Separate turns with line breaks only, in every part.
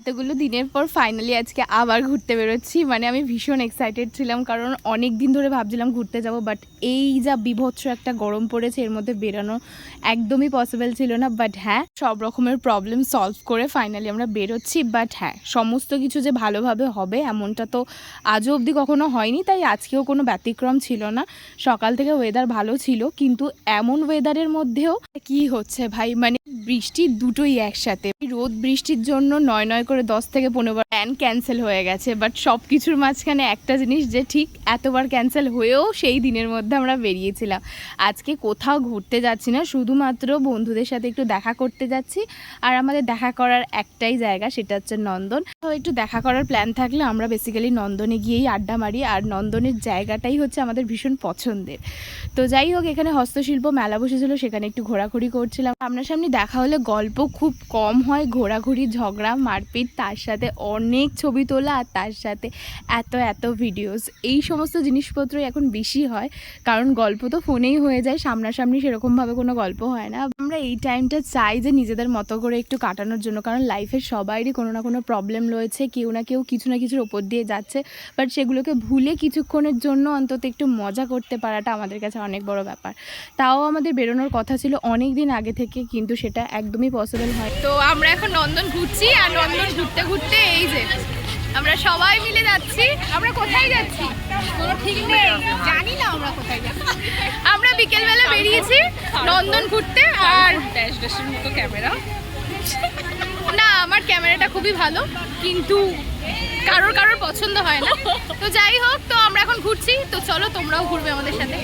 এতগুলো দিনের পর ফাইনালি আজকে আবার ঘুরতে বেরোচ্ছি। মানে আমি ভীষণ এক্সাইটেড ছিলাম, কারণ অনেক দিন ধরে ভাবছিলাম ঘুরতে যাব বাট এই যা বিভৎস একটা গরম পড়েছে, এর মধ্যে বেরোনো একদমই পসিবল ছিল না। বাট হ্যাঁ সব রকমের প্রবলেম সলভ করে ফাইনালি আমরা বেরোচ্ছি। বাট হ্যাঁ সমস্ত কিছু যে ভালোভাবে হবে, এমনটা তো আজও অবধি কখনো হয়নি, তাই আজকেও কোনো ব্যতিক্রম ছিল না। সকাল থেকে ওয়েদার ভালো ছিল, কিন্তু এমন ওয়েদারের মধ্যেও কি হচ্ছে ভাই? মানে বৃষ্টি দুটোই একসাথে। রোদ বৃষ্টির জন্য নয় নয় করে দশ থেকে পনেরো বার প্ল্যান ক্যান্সেল হয়ে গেছে বাট সব কিছুর মাঝখানে একটা জিনিস যে ঠিক এতবার ক্যান্সেল হয়েও সেই দিনের মধ্যে আমরা বেরিয়েছিলাম। আজকে কোথাও ঘুরতে যাচ্ছি না, শুধুমাত্র বন্ধুদের সাথে একটু দেখা করতে যাচ্ছি, আর আমাদের দেখা করার একটাই জায়গা সেটা হচ্ছে নন্দন। তো একটু দেখা করার প্ল্যান থাকলে আমরা বেসিক্যালি নন্দনে গিয়েই আড্ডা মারি, আর নন্দনের জায়গাটাই হচ্ছে আমাদের ভীষণ পছন্দের। তো যাই হোক, এখানে হস্তশিল্প মেলা বসেছিল, সেখানে একটু ঘোরাঘুরি করছিলাম। সামনাসামনি দেখা হলে গল্প খুব কম হয়, ঘোরাঘুরি, ঝগড়া মারপিট তার সাথে অনেক ছবি তোলা আর তার সাথে এত এত ভিডিওস এই সমস্ত জিনিসপত্রই এখন বেশি হয়, কারণ গল্প তো ফোনেই হয়ে যায়, সামনাসামনি সেরকমভাবে কোনো গল্প হয় না। আমরা এই টাইমটা চাই যে নিজেদের মতো করে একটু কাটানোর জন্য, কারণ লাইফের সবারই কোনো না কোনো প্রবলেম রয়েছে, কেউ না কেউ কিছু না কিছুর ওপর দিয়ে যাচ্ছে। বাট সেগুলোকে ভুলে কিছুক্ষণের জন্য অন্তত একটু মজা করতে পারাটা আমাদের কাছে অনেক বড় ব্যাপার। তাও আমাদের বেরোনোর কথা ছিল অনেক দিন আগে থেকে, কিন্তু সেটা একদমই পসিবল হয় তো আমরা এখন নন্দন ঘুরছি, আর নন্দন ঘুরতে ঘুরতে এই যে আমরা সবাই মিলে যাচ্ছি। আমরা কোথায় যাচ্ছি? কোনো ঠিক নেই জানি না আমরা কোথায় যাচ্ছি। আমরা বিকেলবেলা বেরিয়েছি নন্দন ঘুরতে আর
ড্যাশ ড্যাশের মতো ক্যামেরা
না আমার ক্যামেরাটা খুবই ভালো কিন্তু কারোর কারোর পছন্দ হয় না। তো যাই হোক, তো আমরা এখন ঘুরছি। তো চলো, তোমরাও ঘুরবে আমাদের সাথে।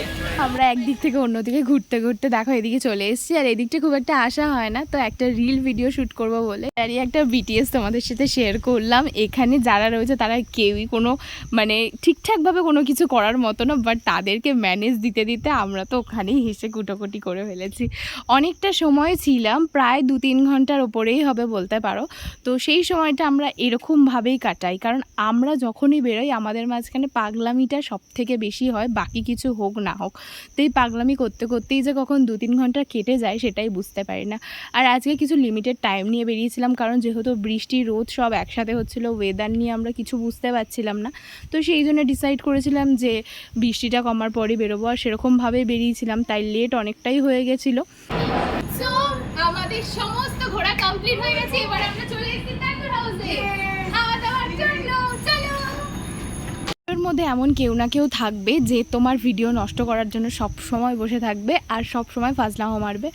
আমরা একদিক থেকে অন্যদিকে ঘুরতে ঘুরতে দেখো, এদিকে চলে এসেছি। আর এদিকটা খুব একটা আশা হয় না। তো একটা রিল ভিডিও শ্যুট করব বলে। তারই একটা বিটিএস তোমাদের সাথে শেয়ার করলাম। এখানে যারা রয়েছে, তারা কেউই কোনো মানে ঠিকঠাকভাবে কোনো কিছু করার মতো না। বাট তাদেরকে ম্যানেজ দিতে দিতে আমরা তো ওখানেই হেসে কুটোকুটি করে ফেলেছি। অনেকটা সময় ছিলাম। প্রায় দু তিন ঘণ্টার ওপরেই হবে বলতে পারো। তো সেই সময়টা আমরা এরকমভাবেই কাটাই। কারণ আমরা যখনই বেরোই, আমাদের মাঝখানে পাগলামিটা সব থেকে বেশি হয়, বাকি কিছু হোক না হোক। তো এই পাগলামি করতে করতেই যে কখন দু তিন ঘণ্টা কেটে যায় সেটাই বুঝতে পারি না। আর আজকে কিছু লিমিটেড টাইম নিয়ে বেরিয়েছিলাম, কারণ যেহেতু বৃষ্টি, রোদ সব একসাথে হচ্ছিল ওয়েদার নিয়ে আমরা কিছু বুঝতে পারছিলাম না। তো সেই জন্য ডিসাইড করেছিলাম যে বৃষ্টিটা কমার পরে বেরোবো। আর সেরকমভাবে বেরিয়েছিলাম, তাই লেট অনেকটাই হয়ে গেছিল। আমাদের সমস্ত ঘোরা কমপ্লিট হয়ে গেছে, এবার আমরা চলে এসেছি ট্যাঙ্গুর হাউসে মধ্যে এমন কেউ না কেউ থাকবে যে তোমার ভিডিও নষ্ট করার জন্য সব সময় বসে থাকবে আর সব সময় ফাজলামো মারবে।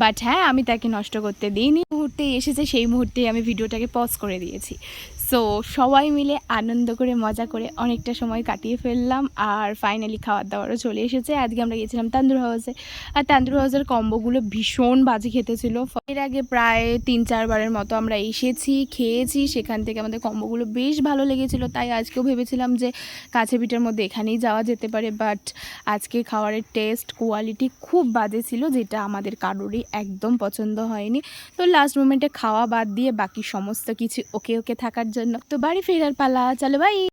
বাট হ্যাঁ আমি তাকে নষ্ট করতে দিইনি। মুহূর্তে এসেছে, সেই মুহূর্তেই আমি ভিডিওটাকে পজ করে দিয়েছি। সো সবাই মিলে আনন্দ করে, মজা করে অনেকটা সময় কাটিয়ে ফেললাম আর ফাইনালি খাওয়ার দাওয়ারও চলে এসেছে। আজকে আমরা গিয়েছিলাম তান্দুর হাউসে আর তান্দুর হাউসের কম্বোগুলো ভীষণ বাজে খেতে ছিল। এর আগে প্রায় তিন চারবারের মতো আমরা এসেছি, খেয়েছি। সেখান থেকে আমাদের কম্বোগুলো বেশ ভালো লেগেছিলো। তাই আজকেও ভেবেছিলাম যে কাছে পিঠের মধ্যে এখানেই যাওয়া যেতে পারে বাট আজকে খাবারের টেস্ট কোয়ালিটি খুব বাজে ছিল, যেটা আমাদের কারোরই একদম পছন্দ হয়নি। তো লাস্ট মোমেন্টে খাওয়া বাদ দিয়ে বাকি সমস্ত কিছু ওকে ওকে থাকার জন্য। তো বাড়ি ফেরার পালা, চলো বাই